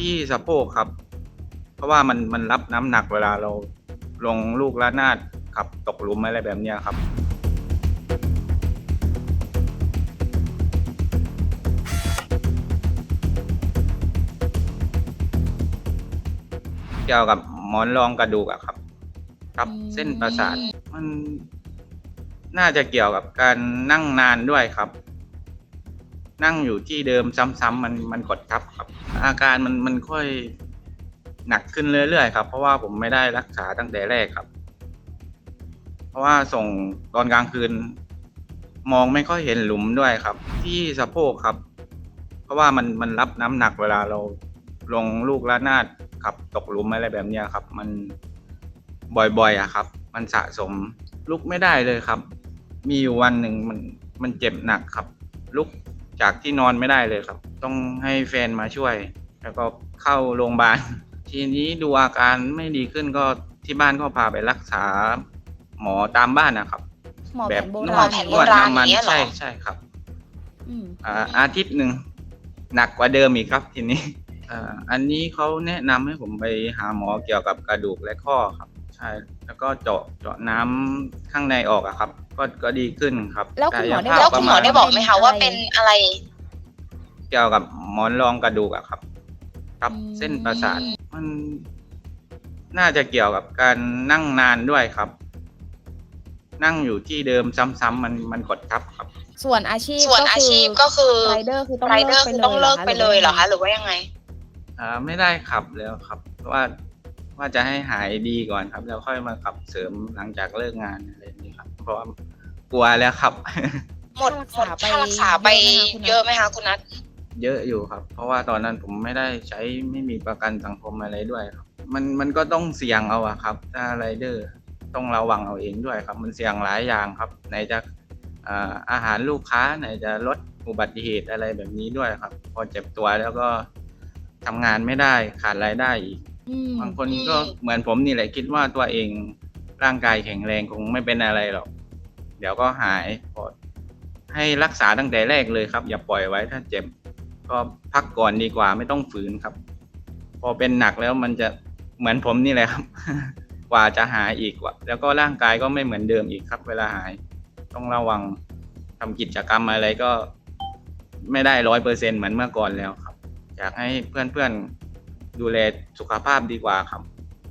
ที่สะโพกครับ เพราะว่ามันมันรับน้ำหนักเวลาเราลงลูกระนาดขับตกหลุมอะไรแบบเนี้ยครับ เกี่ยวกับหมอนรองกระดูกอะครับทับอืม เส้นประสาทมันน่าจะเกี่ยวกับการนั่งนานด้วยครับ นั่งอยู่ที่เดิมซ้ำๆมันมันกดทับครับ อาการมันมันค่อยหนักขึ้นเรื่อยๆครับ เพราะว่าผมไม่ได้รักษาตั้งแต่แรกครับ เพราะว่าส่งตอนกลางคืน มองไม่ค่อยเห็นหลุมด้วยครับ ที่สะโพกครับ เพราะว่ามันมันรับน้ำหนักเวลาเราลงลูกระนาดขับตกหลุมอะไรแบบนี้ครับ มันบ่อยๆอะครับ มันสะสมลุกไม่ได้เลยครับ มีอยู่วันหนึ่งมันมันเจ็บหนักครับ ลุก จากที่นอนไม่ได้เลยครับ ต้องให้แฟนมาช่วย แล้วก็เข้าโรงพยาบาล ทีนี้ดูอาการไม่ดีขึ้นก็ที่บ้านก็พาไปรักษาหมอตามบ้านนะครับ หมอแบแผบนโบนราวดณแผนนโบวดราณน้ำมันอย่างเงี้ยเหรอ ใช่ใช่ครับ อืมอ่าอาทิตย์หนึ่งหนักกว่าเดิมอีกครับทีนี้อ่าอันนี้เขาแนะนำให้ผมไปหาหมอเกี่ยวกับกระดูกและข้อครับ ใช่ แล้วก็เจาะเจาะน้ำข้างในออกอะครับก็ก็ดีขึ้นครับแล้วคุณหมอได้ กายภาพแล้วปคุณระหมอมาณได้บอกไหมคะว่าเป็นอะไร เกี่ยวกับหมอนรองกระดูกอะครับทับเส้นประสาทมัน น่าจะเกี่ยวกับการนั่งนานด้วยครับ นั่งอยู่ที่เดิมซ้ำๆมันมันกดทับครับ ส่วนอาชีพส่วนอาชีพก็คือไรเดอร์คือต้องไรเลิเดอกร์ไปคือเลยต้องเลิกไปเลยเหรอคะหรือว่ายังไง อ่าไม่ได้ขับแล้วครับ เพราะว่า ว่าจะให้หายดีก่อนครับ แล้วค่อยมาขับเสริมหลังจากเลิกงานอะไรอย่างนี้ครับ เพราะว่ากลัวแล้วครับ หมดหมดค่ารักษาไปเยอะไหมคะคุณนัทเยอะอยู่ครับ เพราะว่าตอนนั้นผมไม่ได้ใช้ไม่มีประกันสังคมอะไรด้วยครับ มันมันก็ต้องเสี่ยงเอาอะครับ ถ้าไรเดอร์ต้องระวังเอาเองด้วยครับ มันเสี่ยงหลายอย่างครับไหนจะอ่าอาหารลูกค้าไหนจะลดอุบัติเหตุอะไรแบบนี้ด้วยครับ พอเจ็บตัวแล้วก็ทำงานไม่ได้ขาดรายได้อีกอืม บางคนก็เหมือนผมนี่แหละคิดว่าตัวเองร่างกายแข็งแรงคงไม่เป็นอะไรหรอก เดี๋ยวก็หายพอให้รักษาตั้งแต่แรกเลยครับ อย่าปล่อยไว้ถ้าเจ็บ ก็พักก่อนดีกว่าไม่ต้องฝืนครับ พอเป็นหนักแล้วมันจะเหมือนผมนี่แหละครับ กว่าจะหายอีกว่าแล้วก็ร่างกายก็ไม่เหมือนเดิมอีกครับ เวลาหาย ต้องระวังทำกิจกรรมอะไรก็ ไม่ได้ร้อยเปอร์เซ็นเหมือนเมื่อก่อนแล้วครับ อยากให้เพื่อนๆ ดูแลสุขภาพดีกว่าครับ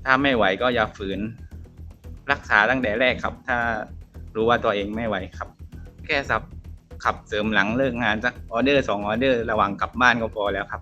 ถ้าไม่ไหวก็อย่าฝืน รักษาตั้งแต่แรกครับ ถ้ารู้ว่าตัวเองไม่ไหวครับ แค่สับขับเสริมหลังเลิกงานสักออเดอร์สองออเดอร์ระหว่างกลับบ้านก็พอแล้วครับ